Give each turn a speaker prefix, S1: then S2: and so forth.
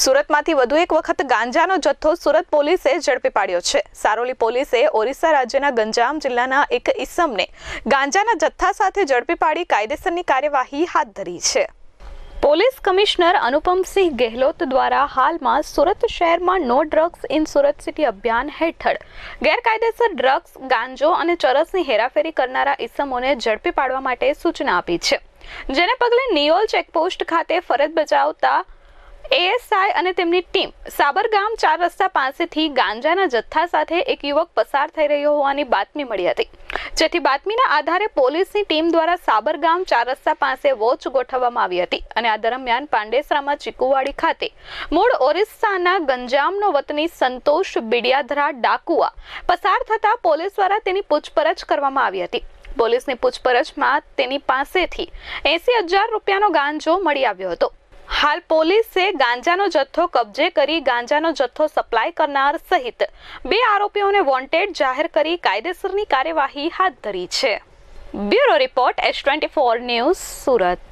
S1: સુરતમાંથી વધુ એક વખત ગાંજાનો જથ્થો સુરત પોલીસે ઝડપી પાડ્યો છે. સારોલી પોલીસે ઓરિસ્સા રાજ્યના ગંજામ જિલ્લાના એક ઇસમને ગાંજાના જથ્થા સાથે ઝડપી પાડી કાયદેસરની કાર્યવાહી હાથ ધરી છે. પોલીસ કમિશનર અનુપમસિંહ ગેહલોત દ્વારા હાલમાં સુરત શહેરમાં no drugs in Surat city અભિયાન હેઠળ ગેરકાયદેસર ડ્રગ્સ, ગાંજો અને ચરસની હેરાફેરી કરનારા ઇસમોને ઝડપી પાડવા માટે સૂચના આપી છે. જેને પગલે નિયોલ ચેકપોસ્ટ ખાતે ફરજ બજાવતા એએસઆઈ અને તેમની ટીમ સાબરગામ ચાર રસ્તા પાસેથી ગાંજાના જથ્થા સાથે એક યુવક પસાર થઈ રહ્યો હોવાની બાતમી મળી હતી. જેથી બાતમીના આધારે પોલીસની ટીમ દ્વારા સાબરગામ ચાર રસ્તા પાસે વોચ ગોઠવવામાં આવી હતી અને આ દરમિયાન પાંડેસરામાં ચીકુવાડી ખાતે મૂળ ઓરિસ્સાના ગંજામનો વતની સંતોષ બિડિયાધરા ડાકુઆ પસાર થતા પોલીસ દ્વારા તેની પૂછપરછ કરવામાં આવી હતી. પોલીસની પૂછપરછમાં તેની પાસેથી એસી હજાર રૂપિયાનો ગાંજો મળી આવ્યો હતો. હાલ પોલીસે ગાંજાનો જથ્થો કબજે કરી ગાંજાનો જથ્થો સપ્લાય કરનાર સહિત બે આરોપીઓને વોન્ટેડ જાહેર કરી કાયદેસરની કાર્યવાહી હાથ ધરી છે. Bureau report S twenty four news Surat.